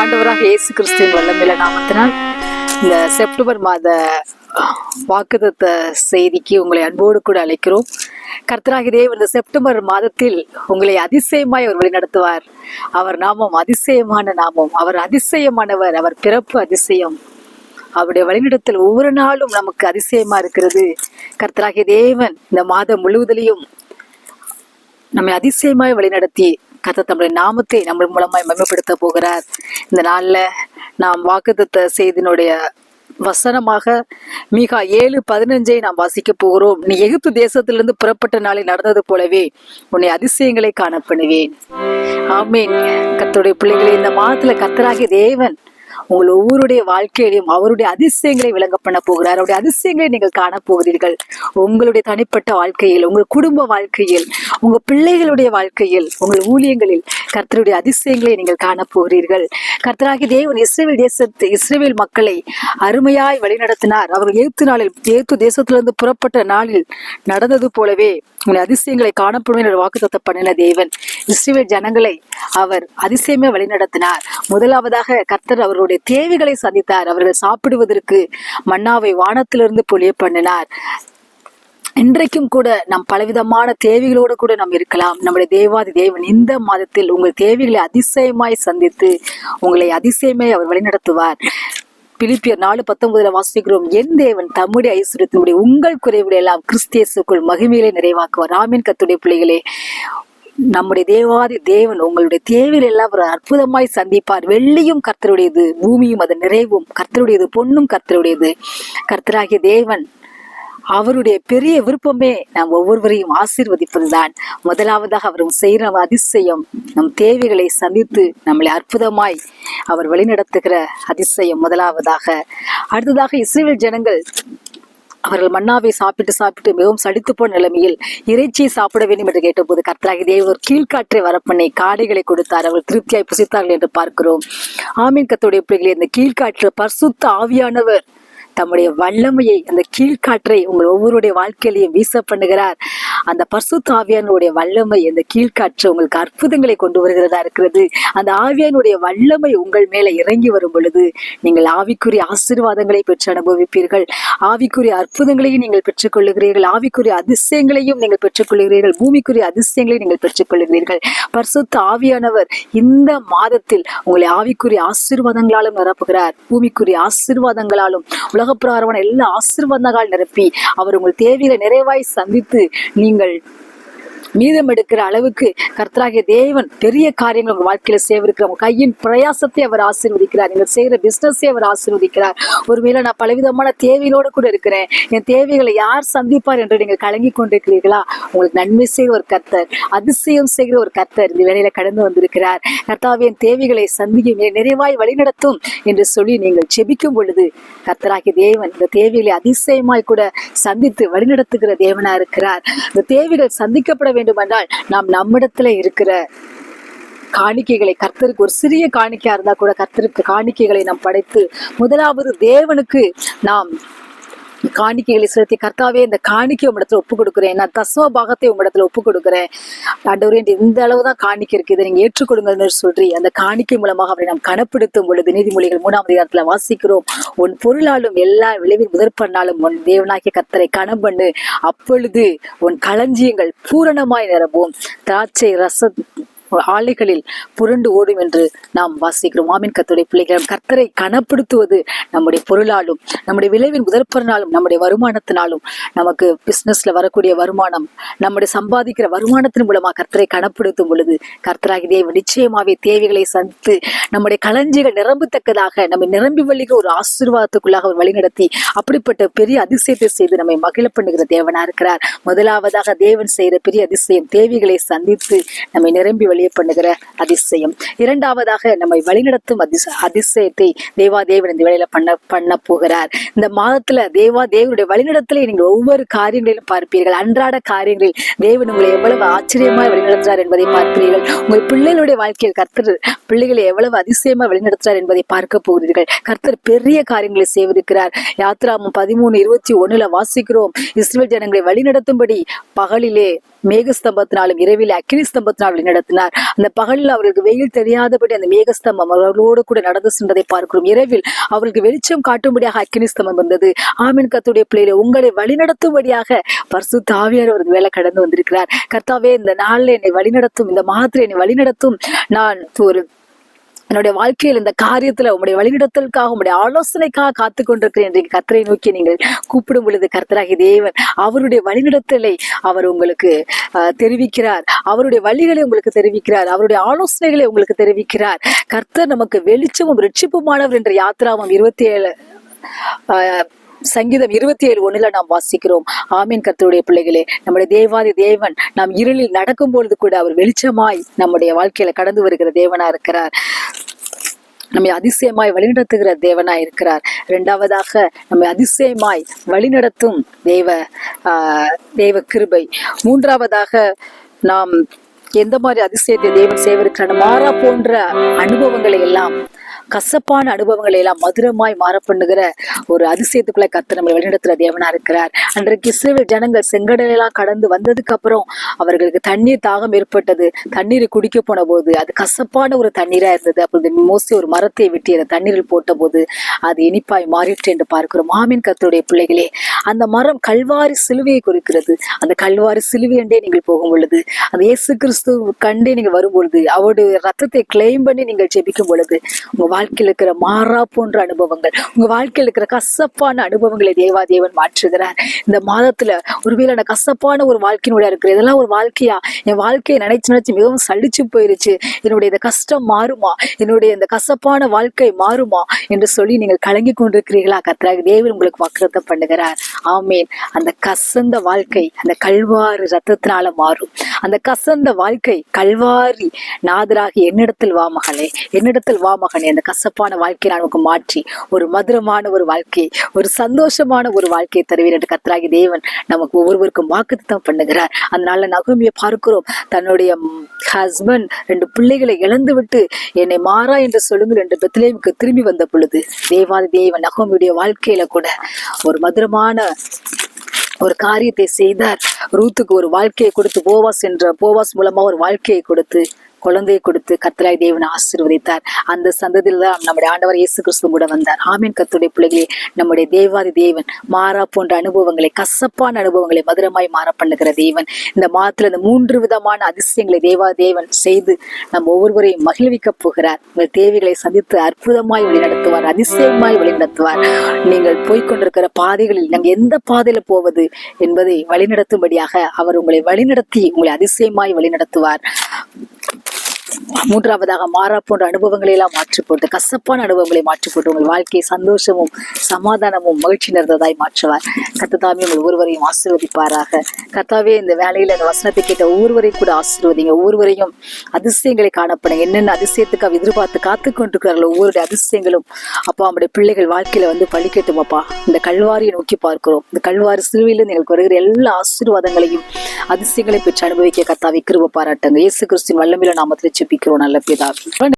ஆண்டவராக இயேசு கிறிஸ்துவின் வல்லமில்ல நாமத்தினால் இந்த செப்டம்பர் மாத வாக்குதத்த செய்திக்கு உங்களை அன்போடு கூட அழைக்கிறோம். கர்த்தராக இந்த செப்டம்பர் மாதத்தில் உங்களை அதிசயமாய் அவர் வழிநடத்துவார். அவர் நாமம் அதிசயமான நாமம். அவர் அதிசயமானவர். அவர் பிறப்பு அதிசயம். அவருடைய வழிநடத்தல் ஒவ்வொரு நாளும் நமக்கு அதிசயமா இருக்கிறது. கர்த்தராகிய தேவன் இந்த மாதம் முழுவதிலையும் நம்மை அதிசயமாய் வழிநடத்தி கத்த தம்முடைய நாமத்தை நம்ம மூலமாய் மகிமைப்படுத்த போகிறார். இந்த நாள்ல நாம் வாக்குத்த செய்தினுடைய வசனமாக மிகா ஏழு பதினஞ்சை நாம் வாசிக்க போகிறோம். நீ எகிப்து தேசத்திலிருந்து புறப்பட்ட நாளில் நடந்தது போலவே உன்னை அதிசயங்களை காணப்படுவேன் ஆமீன். கர்த்தருடைய பிள்ளைகளை இந்த மாதத்துல கத்தராகிய தேவன் உங்கள் ஒவ்வொருடைய வாழ்க்கையிலும் அவருடைய அதிசயங்களை விளங்க பண்ண போகிறார். அவருடைய அதிசயங்களை நீங்கள் காண போகிறீர்கள். உங்களுடைய தனிப்பட்ட வாழ்க்கையில் உங்கள் குடும்ப வாழ்க்கையில் உங்க பிள்ளைகளுடைய வாழ்க்கையில் உங்கள் ஊழியங்களில் கர்த்தருடைய அதிசயங்களை நீங்கள் காண போகிறீர்கள். கர்த்தராகி தேவன் இஸ்ரேல் தேசத்து இஸ்ரேல் மக்களை அருமையாய் வழிநடத்தினார். அவர்கள் ஏத்து நாளில் ஏத்து தேசத்திலிருந்து புறப்பட்ட நாளில் நடந்தது போலவே உங்களை அதிசயங்களை காணப்படும் என்று வாக்குத்தத்தம் பண்ணின தேவன். இஸ்ரேல் ஜனங்களை அவர் அதிசயமே வழிநடத்தினார். முதலாவதாக கர்த்தர் அவருடைய தேவைகளை சந்தித்தார். அவர்கள் சாப்பிடுவதற்கு மன்னாவை வானத்திலிருந்து பொழிய பண்ணினார். இன்றைக்கும் கூட நம் பலவிதமான தேவைகளோடு கூட நாம் இருக்கலாம். நம்முடைய தேவாதி தேவன் இந்த மாதத்தில் உங்கள் தேவைகளை அதிசயமாய் சந்தித்து உங்களை அதிசயமாய் அவர் வழிநடத்துவார். பிலிப்பியர் நாலு பத்தொன்பதுல வாசிக்கிறோம் என் தேவன் தம்முடைய ஐஸ்வர்யத்தினுடைய உங்கள் குறைவுடைய எல்லாம் கிறிஸ்தியசுக்குள் மகிமையிலே நிறைவாக்குவார். ராமின் கத்துடைய பிள்ளைகளே நம்முடைய தேவாதி தேவன் உங்களுடைய தேவையில் எல்லாம் ஒரு அற்புதமாய் சந்திப்பார். வெள்ளியும் கர்த்தருடையது பூமியும் அதன் நிறைவும். கர்த்தருடையது பொண்ணும் கர்த்தருடையது. கர்த்தராகிய தேவன் அவருடைய பெரிய விருப்பமே நாம் ஒவ்வொருவரையும் ஆசீர்வதிப்பதுதான். முதலாவதாக அவர் செய்கிற அதிசயம் நம் தேவைகளை சந்தித்து நம்மளை அற்புதமாய் அவர் வழிநடத்துகிற அதிசயம் முதலாவதாக. அடுத்ததாக இஸ்ரேல் ஜனங்கள் அவர்கள் மன்னாவை சாப்பிட்டு சாப்பிட்டு மிகவும் சடித்து போன நிலைமையில் இறைச்சியை சாப்பிட வேண்டும் என்று கேட்டபோது கர்த்தராகி தேவர் கீழ்காற்றை வரப்பண்ணி காடைகளை கொடுத்தார். அவர்கள் திருப்தியாய் புசித்தார்கள் என்று பார்க்கிறோம். ஆமீன் கத்துடைய பிள்ளைகளை இந்த கீழ்காற்று பர்சுத்த ஆவியானவர். தம்முடைய வல்லமையை அந்த கீழ்காற்றை உங்கள் ஒவ்வொருடைய வாழ்க்கையிலையும் வீச பண்ணுகிறார். அந்த பரிசுத்த ஆவியானுடைய வல்லமை அந்த கீழ்காற்று உங்களுக்கு அற்புதங்களை கொண்டு வருகிறதா இருக்கிறது. அந்த ஆவியானுடைய வல்லமை உங்கள் மேல இறங்கி வரும் பொழுது நீங்கள் ஆவிக்குரிய ஆசீர்வாதங்களை பெற்று அனுபவிப்பீர்கள். ஆவிக்குரிய அற்புதங்களையும் நீங்கள் பெற்றுக்கொள்ளுகிறீர்கள். ஆவிக்குரிய அதிசயங்களையும் நீங்கள் பெற்றுக்கொள்கிறீர்கள் பூமிக்குரிய அதிசயங்களையும் நீங்கள் பெற்றுக்கொள்கிறீர்கள் பரிசுத்த ஆவியானவர் இந்த மாதத்தில் உங்களை ஆவிக்குரிய ஆசீர்வாதங்களாலும் நிரப்புகிறார். பூமிக்குரிய ஆசீர்வாதங்களாலும் உலகப்பிரகாரமான எல்லா ஆசிர்வாதங்கள் நிரப்பி அவர் உங்கள் தேவைகளை நிறைவாய் சந்தித்து நீங்கள் மீதம் எடுக்கிற அளவுக்கு கர்த்தராகிய தேவன் பெரிய காரியங்கள் உங்க வாழ்க்கையில செய்விருக்கிற உங்க கையின் பிரயாசத்தை அவர் ஆசீர்வதிக்கிறார். நீங்கள் செய்கிற பிசினஸை அவர் ஆசீர்வதிக்கிறார். ஒருவேளை நான் பலவிதமான தேவையோடு கூட இருக்கிறேன். என் தேவைகளை யார் சந்திப்பார் என்று நீங்கள் கலங்கி கொண்டிருக்கிறீர்களா? உங்களுக்கு நன்மை செய்கிற ஒரு கர்த்தர் அதிசயம் செய்கிற ஒரு கர்த்தர் இந்த வேலையில கடந்து வந்திருக்கிறார். கர்த்தாவின் தேவைகளை சந்திக்கும் நிறைவாய் வழிநடத்தும் என்று சொல்லி நீங்கள் செபிக்கும் பொழுது கர்த்தராகிய தேவன் இந்த தேவைகளை அதிசயமாய் கூட சந்தித்து வழிநடத்துகிற தேவனா இருக்கிறார். இந்த தேவைகள் சந்திக்கப்பட வேண்டுமென்றால் நாம் நம்மிடத்துல இருக்கிற காணிக்கைகளை கர்த்தருக்கு ஒரு சிறிய காணிக்கையா இருந்தா கூட கர்த்தருக்கு காணிக்கைகளை நாம் படைத்து முதலாவது தேவனுக்கு நாம் காணிக்கைகளை செலுத்தி கர்த்தாவே இந்த காணிக்கை உம்மிடத்துல ஒப்பு கொடுக்குறேன். நான் தசம பாகத்தை உம்மிடத்துல ஒப்பு கொடுக்குறேன். ஆண்டவரே இந்த அளவு தான் காணிக்கை இருக்கு இதை நீங்க ஏற்றுக்கொடுங்கன்னு சொல்லி அந்த காணிக்கை மூலமாக அவரை நாம் கணப்படுத்தும் பொழுது நீதிமொழிகள் மூணாம் அதிகாரத்துல வாசிக்கிறோம். உன் பொருளாலும் எல்லா விளைவின் முதற்பண்ணாலும் உன் தேவனாகிய கத்தரை கணம் பண்ணு அப்பொழுது உன் களஞ்சியங்கள் பூரணமாய் நிரம்பும். திராட்சை ரசம் ஆலைகளில் புரண்டு ஓடும் என்று நாம் வாசிக்கிறோம். ஆமின் கத்துடைய பிள்ளைகளும் கர்த்தரை கனப்படுத்துவது நம்முடைய பொருளாலும் நம்முடைய விளைவின் முதற்பொருளாலும் நம்முடைய வருமானத்தினாலும் நமக்கு பிசினஸ்ல வரக்கூடிய வருமானம் நம்முடைய சம்பாதிக்கிற வருமானத்தின் மூலமாக கர்த்தரை கனப்படுத்தும் பொழுது கர்த்தராகி தேவ நிச்சயமாவே தேவைகளை சந்தித்து நம்முடைய களஞ்சிகள் நிரம்பத்தக்கதாக நம்ம நிரம்பி வழிக ஒரு ஆசீர்வாதத்துக்குள்ளாக அவர் வழிநடத்தி அப்படிப்பட்ட பெரிய அதிசயத்தை செய்து நம்மை மகிழ பண்ணுகிற தேவனா இருக்கிறார். முதலாவதாக தேவன் செய்கிற பெரிய அதிசயம் தேவைகளை சந்தித்து நம்மை நிரம்பி வழிய பண்ணுகிற அதிசயம். இரண்டாவதாக நம்மை வழிநடத்தும் அதிச அதிசயத்தை தேவா தேவன் இந்த வேலையில பண்ண பண்ண போகிறார். இந்த மாதத்துல தேவா தேவனுடைய வழிநடத்தலை நீங்கள் ஒவ்வொரு காரியங்களிலும் பார்ப்பீர்கள். அன்றாட காரியங்களில் தேவன் உங்களை எவ்வளவு ஆச்சரியமாய் வழிநடத்துறார் என்பதை பார்க்கிறீர்கள். உங்கள் பிள்ளைகளுடைய வாழ்க்கையில் கர்த்தர் பிள்ளைகளை எவ்வளவு அதிசயமா வழிநடத்துறார் என்பதை பார்க்க போகிறீர்கள். கர்த்தர் பெரிய காரியங்களை செய்திருக்கிறார். யாத்ராமம் பதிமூணு இருபத்தி ஒண்ணுல வாசிக்கிறோம். இஸ்ரேல் ஜனங்களை வழிநடத்தும்படி பகலிலே மேகஸ்தம்பத்தினாலும் இரவில் அக்கினி ஸ்தம்பத்தினால் வழிநடத்தினார் அந்த பகலில் அவர்களுக்கு வெயில் தெரியாதபடி அந்த மேகஸ்தம்பம் அவர்களோடு கூட நடந்து சென்றதை பார்க்கிறோம். இரவில் அவர்களுக்கு வெளிச்சம் காட்டும்படியாக அக்கினி ஸ்தம்பம் வந்தது. ஆமீன் கத்துடைய பிள்ளையில உங்களை வழிநடத்தும்படியாக பர்சு தாவியார் அவருக்கு வேலை கடந்து வந்திருக்கிறார். கர்த்தாவே இந்த நாளில் என்னை வழிநடத்தும் இந்த மாதத்தில் என்னை வழிநடத்தும். நான் ஒரு என்னுடைய வாழ்க்கையில் இந்த காரியத்துல உங்களுடைய வழிநடத்தலுக்காக உங்களுடைய ஆலோசனைக்காக காத்து கொண்டிருக்கிறேன் இன்றைக்கு நோக்கி நீங்கள் கூப்பிடும் பொழுது கர்த்தராகி தேவன் அவருடைய வழிநடத்தலை அவர் உங்களுக்கு தெரிவிக்கிறார். அவருடைய வழிகளை உங்களுக்கு தெரிவிக்கிறார். அவருடைய ஆலோசனைகளை உங்களுக்கு தெரிவிக்கிறார். கர்த்தர் நமக்கு வெளிச்சமும் ரிட்சிப்புமானவர் என்ற யாத்ராமம் இருபத்தி ஏழு ஆஹ், சங்கீதம் இருபத்தி ஏழு ஒண்ணுல நாம் வாசிக்கிறோம். ஆமீன் கர்த்தருடைய பிள்ளைகளே நம்முடைய தேவாதி தேவன் நாம் இருளில் நடக்கும் பொழுது கூட அவர் வெளிச்சமாய் நம்முடைய வாழ்க்கையில கடந்து வருகிற தேவனா இருக்கிறார். நம்மை அதிசயமாய் வழிநடத்துகிற தேவனாய் இருக்கிறார். இரண்டாவதாக நம்மை அதிசயமாய் வழிநடத்தும் தேவ ஆஹ், தேவ கிருபை. மூன்றாவதாக நாம் எந்த மாதிரி அதிசயத்தை தேவன் செய்வதற்கான மாறா போன்ற அனுபவங்களை எல்லாம் கசப்பான அனுபவங்களை எல்லாம் மதுரமாய் மாற பண்ணுகிற ஒரு அதிசயத்துக்குள்ள கத்து நம்ம வழிநடத்துற தேவனா இருக்கிறார். அன்றைக்கு இஸ்ரேல் ஜனங்கள் செங்கடலெல்லாம் கடந்து வந்ததுக்கு அப்புறம் அவர்களுக்கு தண்ணீர் தாகம் ஏற்பட்டது. தண்ணீரை குடிக்க போன போது அது கசப்பான ஒரு தண்ணீரா இருந்தது. அப்பொழுது மோசி ஒரு மரத்தை வெட்டி அந்த தண்ணீரில் போட்ட போது அது இனிப்பாய் மாறிற்று என்று பார்க்கிறோம். மாமின் கத்தருடைய பிள்ளைகளே. அந்த மரம் கல்வாரி சிலுவையை குறிக்கிறது. அந்த கல்வாரி சிலுவை என்றே நீங்கள் போகும் பொழுது அந்த இயேசு கிறிஸ்து கண்டே நீங்க வரும் பொழுது அவருடைய ரத்தத்தை கிளைம் பண்ணி நீங்கள் ஜெபிக்கும் பொழுது உங்க வாழ்க்கையில் இருக்கிற மாறா போன்ற அனுபவங்கள் உங்க வாழ்க்கையில் இருக்கிற கசப்பான அனுபவங்களை தேவா தேவன் மாற்றுகிறார். இந்த மாதத்துல ஒருவேளை நான் கசப்பான ஒரு வாழ்க்கையினுடைய இருக்கிற இதெல்லாம் ஒரு வாழ்க்கையா? என் வாழ்க்கையை நினைச்சு நினைச்சு மிகவும் சலிச்சு போயிருச்சு. என்னுடைய இந்த கஷ்டம் மாறுமா? என்னுடைய இந்த கசப்பான வாழ்க்கை மாறுமா? என்று சொல்லி நீங்கள் கலங்கி கொண்டிருக்கிறீர்களா? கர்த்தராக தேவன் உங்களுக்கு வக்கிரத்தை பண்ணுகிறார். ஆமேன். அந்த கசந்த வாழ்க்கை அந்த கல்வாறு ரத்தத்தினால மாறும். அந்த கசந்த வாழ்க்கை கல்வாரி நாதராகி என்னிடத்தில் வா மகளே. என்னிடத்தில் வா மகனே. அந்த கசப்பான வாழ்க்கையை நான் உனக்கு மாற்றி ஒரு மதுரமான ஒரு வாழ்க்கை ஒரு சந்தோஷமான ஒரு வாழ்க்கையை தருவீர் என்று கத்தராகி தேவன் நமக்கு ஒவ்வொருவருக்கும் வாக்குத்தம் பண்ணுகிறார். அதனால நகுமியை பார்க்கிறோம். தன்னுடைய ஹஸ்பண்ட் ரெண்டு பிள்ளைகளை இழந்து விட்டு என்னை மாறா என்று சொல்லுங்கள் என்று பெத்திலேமுக்கு திரும்பி வந்த பொழுது தேவாதி தேவன் நகோமியுடைய வாழ்க்கையில கூட ஒரு மதுரமான ஒரு காரியத்தை செய்தார். ரூத்துக்கு ஒரு வாழ்க்கையை கொடுத்து போவாஸ் என்ற போவாஸ் மூலமா ஒரு வாழ்க்கையை கொடுத்து குழந்தையை கொடுத்து கத்தலாய் தேவன் ஆசீர்வதித்தார். அந்த சந்ததியில் தான் நம்முடைய ஆண்டவர் இயேசு கிறிஸ்து கூட வந்தார். ஆமீன் கத்துடைய பிள்ளைகளே நம்முடைய தேவாதி தேவன் மாறா போன்ற அனுபவங்களை கசப்பான அனுபவங்களை மதுரமாய் மாற பண்ணுகிற தேவன். இந்த மாதத்துல இந்த மூன்று விதமான அதிசயங்களை தேவா தேவன் செய்து நம் ஒவ்வொருவரையும் மகிழ்விக்க போகிறார். உங்கள் தேவைகளை சந்தித்து அற்புதமாய் வழிநடத்துவார் அதிசயமாய் வழிநடத்துவார் நீங்கள் போய்கொண்டிருக்கிற பாதைகளில் நாங்கள் எந்த பாதையில போவது என்பதை வழிநடத்தும்படியாக அவர் உங்களை வழிநடத்தி உங்களை அதிசயமாய் வழிநடத்துவார். மூன்றாவதாக மாறா போன்ற அனுபவங்களை எல்லாம் மாற்றி போட்டு கசப்பான அனுபவங்களை மாற்றி போட்டு உங்கள் வாழ்க்கையை சந்தோஷமும் சமாதானமும் மகிழ்ச்சி நிறைந்ததாய் மாற்றுவார். கத்ததாமே உங்கள் ஒவ்வொருவரையும் ஆசீர்வதிப்பாராக. கத்தாவே இந்த வேலையில அந்த வசனத்தை கேட்ட ஒவ்வொருவரையும் கூட ஆசீர்வதிங்க. ஒவ்வொருவரையும் அதிசயங்களை காணப்படும் என்னென்ன அதிசயத்துக்காக எதிர்பார்த்து காத்து கொண்டிருக்கிறார்கள் ஒவ்வொருடைய அதிசயங்களும் அப்பா நம்முடைய பிள்ளைகள் வாழ்க்கையில வந்து பழிக்கட்டும் அப்பா. இந்த கல்வாரியை நோக்கி பார்க்கிறோம். இந்த கல்வாரி சிலுவையிலிருந்து எங்களுக்கு வருகிற எல்லா ஆசீர்வாதங்களையும் அதிசயங்களை பெற்று அனுபவிக்க கத்தாவை கிருப பாராட்டுங்க. இயேசு கிறிஸ்துவின் வல்லமில நாமத்தில் Trichy que uno le pide a su.